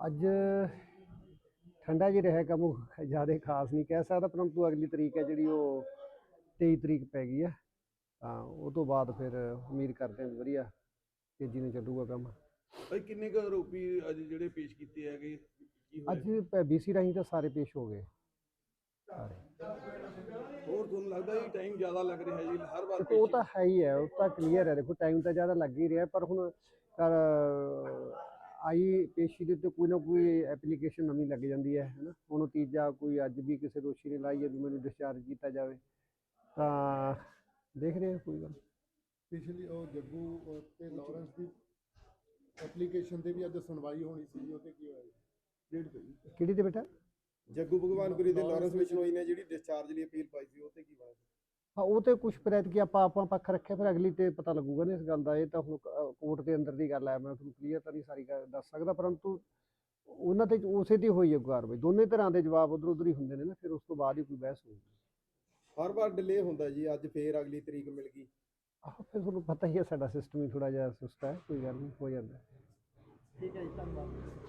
ਅੱਜ ਠੰਡਾ ਜਿਹਾ ਰਿਹਾ ਕੰਮ ਜ਼ਿਆਦਾ ਖਾਸ ਨਹੀਂ ਕਹਿ ਸਕਦਾ ਪਰੰਤੂ ਅਗਲੀ ਤਰੀਕ ਹੈ ਜਿਹੜੀ ਉਹ 23 ਤਰੀਕ ਪੈ ਗਈ ਹੈ। ਤਾਂ ਉਹ ਤੋਂ ਬਾਅਦ ਫਿਰ ਉਮੀਦ ਕਰਦੇ ਹਾਂ ਵੀ ਵਧੀਆ ਤੇਜ਼ੀ ਨਾਲ ਚੱਲੂਗਾ ਕੰਮ। ਭਾਈ ਕਿੰਨੇ ਕੁ ਆਰੋਪੀ ਅੱਜ ਜਿਹੜੇ ਪੇਸ਼ ਕੀਤੇ ਹੈਗੇ ਕੀ ਹੋਇਆ? ਅੱਜ ਬੀਸੀ ਰਾਹੀਂ ਤਾਂ ਸਾਰੇ ਪੇਸ਼ ਹੋ ਗਏ। ਸਾਰੇ। ਹੋਰ ਤੁਹਾਨੂੰ ਲੱਗਦਾ ਇਹ ਟਾਈਮ ਜ਼ਿਆਦਾ ਲੱਗ ਰਿਹਾ ਜੀ ਹਰ ਵਾਰ ਦੇਖੋ ਉਹ ਤਾਂ ਹੈ ਹੀ ਹੈ ਉਹ ਤਾਂ ਕਲੀਅਰ ਹੈ ਦੇਖੋ ਟਾਈਮ ਤਾਂ ਜ਼ਿਆਦਾ ਲੱਗ ਹੀ ਰਿਹਾ ਪਰ ਹੁਣ ਕਰ ਆਈ ਪੇਸ਼ੀ ਦੇ ਉੱਤੇ ਕੋਈ ਨਾ ਕੋਈ ਐਪਲੀਕੇਸ਼ਨ ਨਵੀਂ ਲੱਗ ਜਾਂਦੀ ਹੈ ਹੈਨਾ? ਹੁਣ ਤੀਜਾ ਕੋਈ ਅੱਜ ਵੀ ਕਿਸੇ ਦੋਸ਼ੀ ਨੇ ਲਾਈ ਹੈ ਵੀ ਮੈਨੂੰ ਡਿਸਚਾਰਜ ਕੀਤਾ ਜਾਵੇ ਤਾਂ ਦੇਖਦੇ ਹਾਂ ਕੋਈ ਗੱਲ ਪਿਛਲੀ ਉਹ ਜੱਗੂ ਤੇ ਲਾਰੈਂਸ ਦੀ ਐਪਲੀਕੇਸ਼ਨ ਤੇ ਵੀ ਅੱਜ ਸੁਣਵਾਈ ਹੋਣੀ ਸੀ ਉਹ ਤੇ ਕੀ ਹੋਇਆ? ਜੀ ਕਿਹੜੀ ਤੇ ਬੇਟਾ? ਜੱਗੂ ਭਗਵਾਨਪੁਰੀ ਦੇ ਲਾਰੈਂਸ ਬਿਸ਼ਨੋਈ ਨੇ ਜਿਹੜੀ ਡਿਸਚਾਰਜ ਲਈ ਅਪੀਲ ਪਾਈ ਸੀ ਉਹ ਤੇ ਕੀ ਬਣਿਆ ਹਾਂ ਉਹ ਤੇ ਕੁਝ ਪ੍ਰੈਤ ਕੀ ਆਪਾਂ ਆਪਾਂ ਪੱਖ ਰੱਖਿਆ ਫਿਰ ਅਗਲੀ ਤੇ ਪਤਾ ਲੱਗੂਗਾ ਨਾ ਇਸ ਗੱਲ ਦਾ। ਇਹ ਤਾਂ ਹੁਣ ਕੋਰਟ ਦੇ ਅੰਦਰ ਦੀ ਗੱਲ ਹੈ ਮੈਂ ਤੁਹਾਨੂੰ ਕਲੀਅਰ ਤਾਂ ਨਹੀਂ ਸਾਰੀ ਗੱਲ ਦੱਸ ਸਕਦਾ ਪਰੰਤੂ ਉਹਨਾਂ ਤੇ ਉਸੇ ਦੀ ਹੋਈ ਹੈ ਕਾਰਵਾਈ। ਦੋਨੇ ਤਰ੍ਹਾਂ ਦੇ ਜਵਾਬ ਉਧਰ ਉਧਰ ਹੀ ਹੁੰਦੇ ਨੇ ਨਾ ਫਿਰ ਉਸ ਤੋਂ ਬਾਅਦ ਹੀ ਕੋਈ ਬਹਿਸ ਹੋਊਗੀ। ਹਰ ਵਾਰ ਡਿਲੇ ਹੁੰਦਾ ਜੀ ਅੱਜ ਫੇਰ ਅਗਲੀ ਤਰੀਕ ਮਿਲ ਗਈ। ਆਹੋ ਫਿਰ ਤੁਹਾਨੂੰ ਪਤਾ ਹੀ ਹੈ ਸਾਡਾ ਸਿਸਟਮ ਹੀ ਥੋੜਾ ਜਿਹਾ ਸੁਸਤ ਹੈ ਕੋਈ ਗੱਲ ਨਹੀਂ ਹੋ ਜਾਂਦਾ ਠੀਕ ਹੈ ਜੀ ਧੰਨਵਾਦ।